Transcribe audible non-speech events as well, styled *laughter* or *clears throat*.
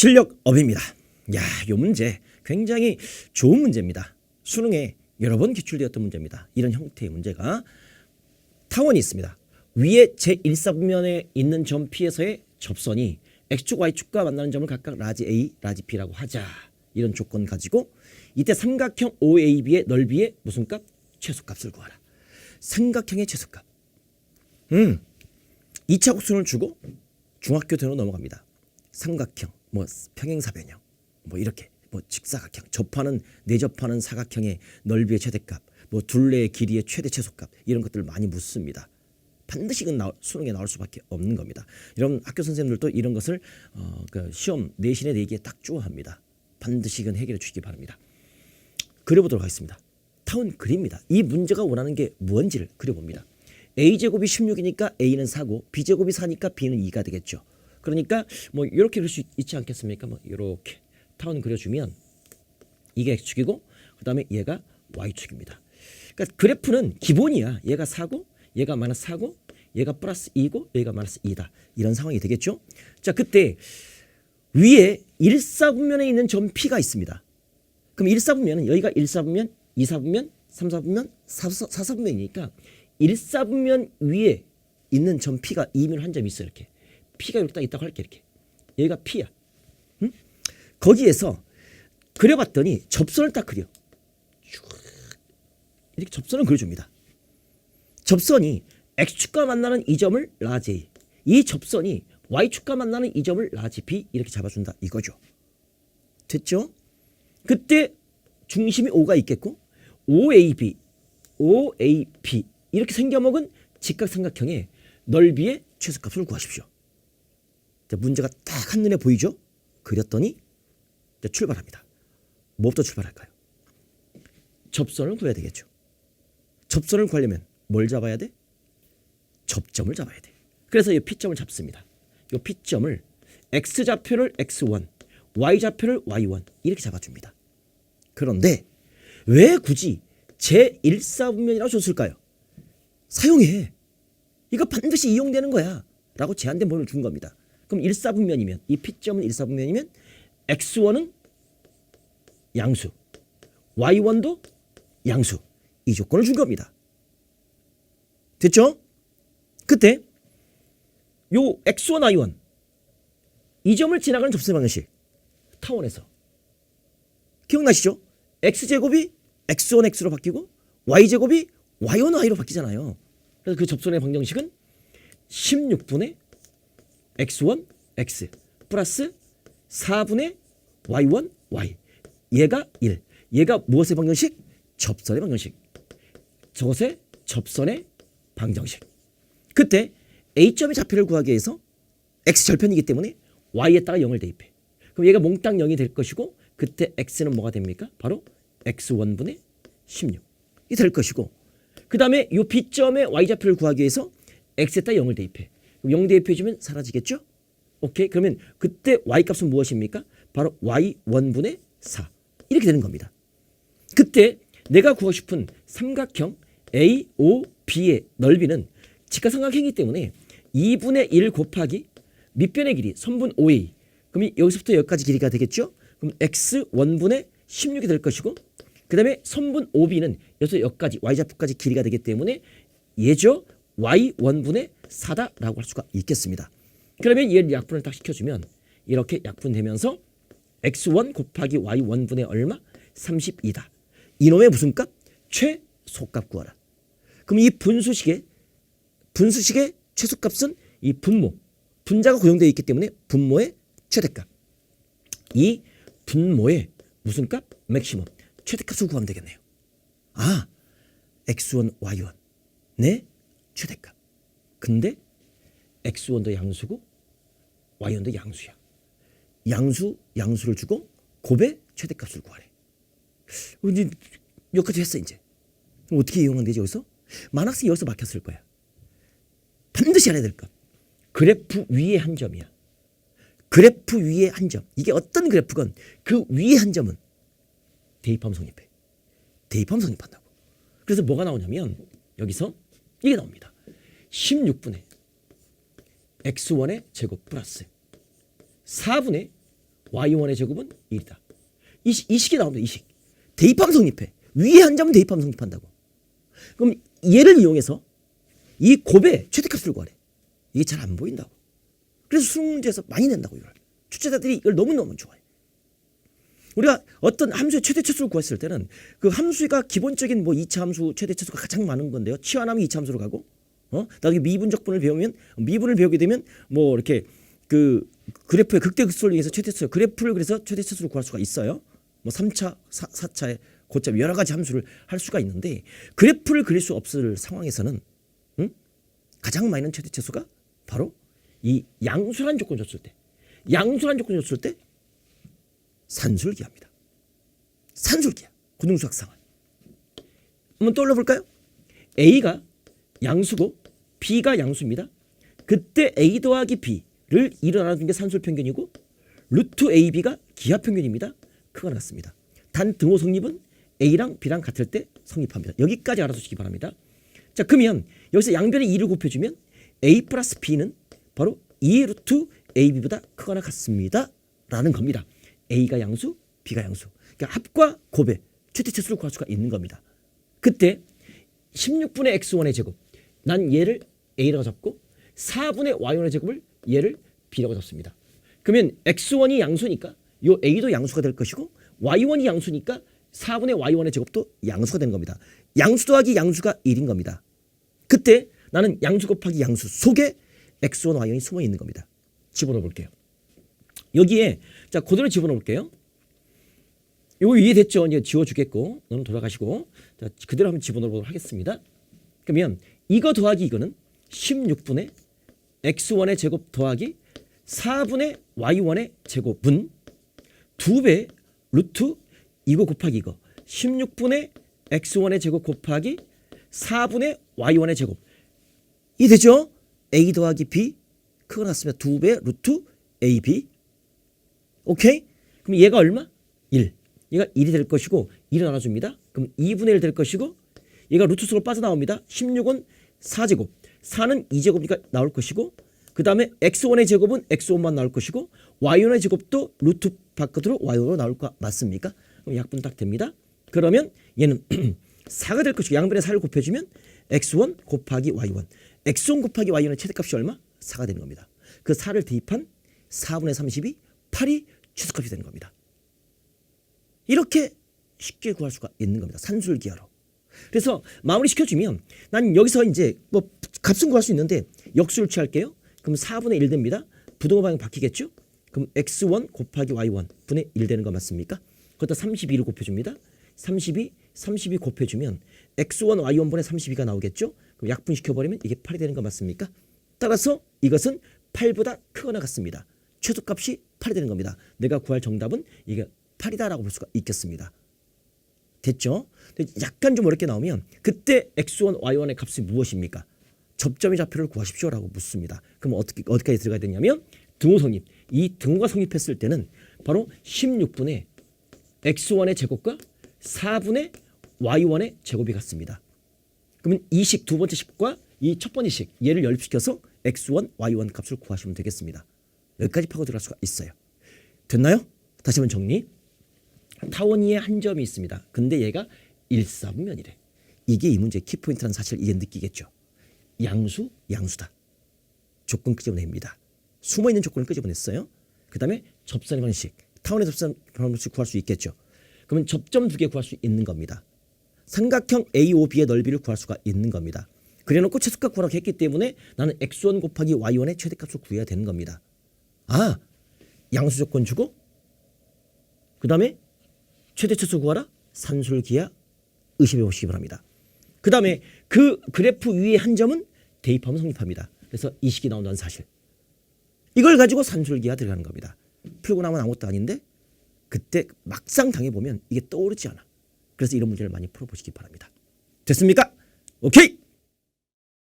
실력업입니다. 야, 요 문제 굉장히 좋은 문제입니다. 수능에 여러 번 기출되었던 문제입니다. 이런 형태의 문제가 타원이 있습니다. 위에 제1사분면에 있는 점 P에서의 접선이 X축, Y축과 만나는 점을 각각 라지 A, 라지 B라고 하자. 이런 조건 가지고 이때 삼각형 OAB의 넓이의 무슨 값? 최소값을 구하라. 삼각형의 최소값. 음. 2차 곡선을 주고 중학교 대로 넘어갑니다. 삼각형, 뭐 평행사변형, 뭐 이렇게 뭐 직사각형, 접하는 내접하는 사각형의 넓이의 최대값, 뭐 둘레의 길이의 최대 최소값 이런 것들을 많이 묻습니다. 반드시 나올, 수능에 나올 수밖에 없는 겁니다. 여러분 학교 선생님들도 이런 것을 어, 그 시험 내신에 내기에 딱 주어합니다. 반드시 이건 해결해 주시기 바랍니다. 그려보도록 하겠습니다. 타원 그립니다. 이 문제가 원하는 게 무언지를 그려봅니다. a제곱이 16이니까 a는 4고 b제곱이 4니까 b는 2가 되겠죠. 그러니까 뭐 이렇게 그릴 수 있지 않겠습니까? 뭐 이렇게 타원 그려주면 이게 x축이고 그 다음에 얘가 y축입니다. 그러니까 그래프는 기본이야. 얘가 4고 얘가 마이너스 4고 얘가 플러스 2고 얘가 마이너스 2다. 이런 상황이 되겠죠. 자 그때 위에 1사분면에 있는 점 P가 있습니다. 그럼 1사분면은 여기가 1사분면, 2사분면, 3사분면, 4사분면이니까 1사분면 위에 있는 점 P가 2면 한 점이 있어 이렇게. P가 이렇게 딱 있다고 할게 이렇게. 여기가 P야. 응? 거기에서 그려봤더니 접선을 딱 그려. 쭉. 이렇게 접선을 그려줍니다. 접선이 x축과 만나는 이 점을 라지 이 접선이 y축과 만나는 이 점을 라지 B 이렇게 잡아준다 이거죠. 됐죠? 그때 중심이 O가 있겠고 OAB, OAP 이렇게 생겨먹은 직각삼각형의 넓이의 최소값을 구하십시오. 자, 문제가 딱 한눈에 보이죠? 그렸더니 자, 출발합니다. 뭐부터 출발할까요? 접선을 구해야 되겠죠. 접선을 구하려면 뭘 잡아야 돼? 접점을 잡아야 돼. 그래서 이 P점을 잡습니다. 이 P점을 X 좌표를 X1, Y 좌표를 Y1 이렇게 잡아줍니다. 그런데 왜 굳이 제1사분면이라고 줬을까요? 사용해. 이거 반드시 이용되는 거야. 라고 제한된 범위를 준 겁니다. 그럼 1사분면이면 이 P점은 1사분면이면 X1은 양수, Y1도 양수 이 조건을 준 겁니다. 됐죠? 그때 요 X1, Y1 이 점을 지나가는 접수 방식 타원에서 기억나시죠? X제곱이 X1X로 바뀌고 Y제곱이 Y1Y로 바뀌잖아요. 그래서 그 접선의 방정식은 16분의 X1, X 플러스 4분의 Y1, Y. 얘가 1 얘가 무엇의 방정식? 접선의 방정식. 저것의 접선의 방정식. 그때 A점의 좌표를 구하기 위해서 X 절편이기 때문에 Y에다가 0을 대입해. 그럼 얘가 몽땅 0이 될 것이고 그때 X는 뭐가 됩니까? 바로 X1분의 16이 될 것이고 그 다음에 이 B점의 Y좌표를 구하기 위해서 X에다 0을 대입해 0 대입해 주면 사라지겠죠? 오케이 그러면 그때 Y값은 무엇입니까? 바로 Y1분의 4 이렇게 되는 겁니다 그때 내가 구하고 싶은 삼각형 AOB의 넓이는 직각삼각형이기 때문에 2분의 1 곱하기 밑변의 길이 선분 OA 그럼 여기서부터 여기까지 길이가 되겠죠? 그럼 x 1분의 16이 될 것이고 그 다음에 선분 OB는 여기서 여기까지 y좌표까지 길이가 되기 때문에 얘죠 y 1분의 4다라고 할 수가 있겠습니다. 그러면 얘를 약분을 딱 시켜주면 이렇게 약분되면서 x1 곱하기 y 1분의 얼마? 32다. 이놈의 무슨 값? 최소값 구하라. 그럼 이 분수식의 분수식의 최소값은 이 분모 분자가 고정되어 있기 때문에 분모의 최대값. 이 분모의 무슨 값? 맥시멈. 최대값을 구하면 되겠네요. 아, x1, y1. 네, 최대값. 근데 x1도 양수고 y1도 양수야. 양수, 양수를 주고 곱의 최대값을 구하래. 이제 여기까지 했어 이제. 어떻게 이용하면 되지 여기서? 만학생이 여기서 막혔을 거야. 반드시 알아야 될 것. 그래프 위에 한 점이야. 그래프 위에 한 점. 이게 어떤 그래프건 그 위에 한 점은 대입하면 성립해. 대입하면 성립한다고. 그래서 뭐가 나오냐면 여기서 이게 나옵니다. 16분의 x1의 제곱 플러스 4분의 y1의 제곱은 1이다. 이, 시- 이 식이 나옵니다. 이 식. 대입하면 성립해. 위에 한 점은 대입하면 성립한다고. 그럼 얘를 이용해서 이 곱의 최대값을 구하래. 이게 잘 안 보인다고. 그래서 수능 문제에서 많이 낸다고 이걸. 출제자들이 이걸 너무너무 좋아해. 우리가 어떤 함수의 최대 차수를 구했을 때는 그 함수가 기본적인 뭐 2차 함수 최대 차수가 가장 많은 건데요. 치환하면 2차 함수로 가고 어? 나중에 미분적분을 배우면 미분을 배우게 되면 뭐 이렇게 그 그래프의 극대극소를 이용해서 최대 차수 그래프를 그래서 최대 차수를 구할 수가 있어요. 뭐 3차, 4, 4차의 고점 여러 가지 함수를 할 수가 있는데 그래프를 그릴 수 없을 상황에서는 응? 가장 많이 는 최대 차수가 바로 이 양수란 조건 줬을 때 양수란 조건 줬을 때 산술기합니다. 산술기야. 고등수학 상황. 한번 떠올려 볼까요? A가 양수고 B가 양수입니다. 그때 A 더하기 B를 일어나는 게 산술 평균이고 루트 AB가 기하 평균입니다. 크거나 같습니다. 단 등호 성립은 A랑 B랑 같을 때 성립합니다. 여기까지 알아두시기 바랍니다. 자 그러면 여기서 양변에 2를 곱해주면 A 플러스 B는 바로 2 루트 AB보다 크거나 같습니다. 라는 겁니다. A가 양수, B가 양수. 그러니까 합과 곱의 최대치수를 구할 수가 있는 겁니다. 그때 16분의 x1의 제곱. 난 얘를 a라고 잡고 4분의 y1의 제곱을 얘를 b라고 잡습니다. 그러면 x1이 양수니까 요 a도 양수가 될 것이고 y1이 양수니까 4분의 y1의 제곱도 양수가 되는 겁니다. 양수 더하기 양수가 1인 겁니다. 그때 나는 양수 곱하기 양수 속에 x1, y1이 숨어 있는 겁니다. 집어넣어 볼게요. 여기에 자 그대로 집어넣어 볼게요. 이거 이해됐죠? 이제 지워주겠고 너는 돌아가시고 자 그대로 한번 집어넣어 보도록 하겠습니다. 그러면 이거 더하기 이거는 16분의 x1의 제곱 더하기 4분의 y1의 제곱은 2배 루트 이거 곱하기 이거 16분의 x1의 제곱 곱하기 4분의 y1의 제곱 이 되죠? a 더하기 b 크거 났으면 2배 루트 ab 오케이? 그럼 얘가 얼마? 1. 얘가 1이 될 것이고 1을 나눠줍니다. 그럼 2분의 1 될 것이고 얘가 루트 속으로 빠져나옵니다. 16은 4제곱, 4는 2제곱이니까 나올 것이고 그 다음에 x1의 제곱은 x1만 나올 것이고 y1의 제곱도 루트 바깥으로 y1로 나올 거 맞습니까? 그럼 약분 딱 됩니다. 그러면 얘는 *clears throat* 4가 될 것이고 양변에 4를 곱해주면 x1 곱하기 y1 x1 곱하기 y1의 최대값이 얼마? 4가 되는 겁니다. 그 4를 대입한 4분의 32, 8이 최소값이 되는 겁니다. 이렇게 쉽게 구할 수가 있는 겁니다. 산술기하로. 그래서 마무리 시켜주면 난 여기서 이제 뭐 값은 구할 수 있는데 역수를 취할게요. 그럼 4분의 1 됩니다. 부동호 방향 바뀌겠죠? 그럼 x1 곱하기 y1 분의 1 되는 거 맞습니까? 거기다 32를 곱해줍니다. 32, 32 곱해주면 x1, y1 분의 32가 나오겠죠? 그럼 약분시켜버리면 이게 8이 되는 거 맞습니까? 따라서 이것은 8보다 크거나 같습니다. 최소값이 8이 되는 겁니다. 내가 구할 정답은 이게 8이다라고 볼 수가 있겠습니다. 됐죠? 약간 좀 어렵게 나오면 그때 x1, y1의 값이 무엇입니까? 접점의 좌표를 구하십시오라고 묻습니다. 그럼 어떻게 어디까지 들어가야 되냐면 등호 성립. 이 등호가 성립했을 때는 바로 16분의 x1의 제곱과 4분의 y1의 제곱이 같습니다. 그러면 이 식 두 번째 식과 이 첫 번째 식 얘를 연립시켜서 x1, y1 값을 구하시면 되겠습니다. 여기까지 파고 들어갈 수가 있어요. 됐나요? 다시 한번 정리. 타원이의 한 점이 있습니다. 근데 얘가 일사분면이래. 이게 이 문제의 키포인트라는 사실을 이제 느끼겠죠. 양수, 양수다. 조건 끄집어냅니다. 숨어있는 조건을 끄집어냈어요. 그 다음에 접선의 방식. 타원의 접선 방식 구할 수 있겠죠. 그러면 접점 두 개 구할 수 있는 겁니다. 삼각형 AOB의 넓이를 구할 수가 있는 겁니다. 그래놓고 최소값 구하라고 했기 때문에 나는 x1 곱하기 y1의 최대값을 구해야 되는 겁니다. 아, 양수 조건 주고 그 다음에 최대 최소 구하라 산술기하 의심해 보시기 바랍니다. 그 다음에 그 그래프 위에 한 점은 대입하면 성립합니다. 그래서 이 식이 나온다는 사실. 이걸 가지고 산술기하 들어가는 겁니다. 풀고 나면 아무것도 아닌데 그때 막상 당해보면 이게 떠오르지 않아. 그래서 이런 문제를 많이 풀어보시기 바랍니다. 됐습니까? 오케이!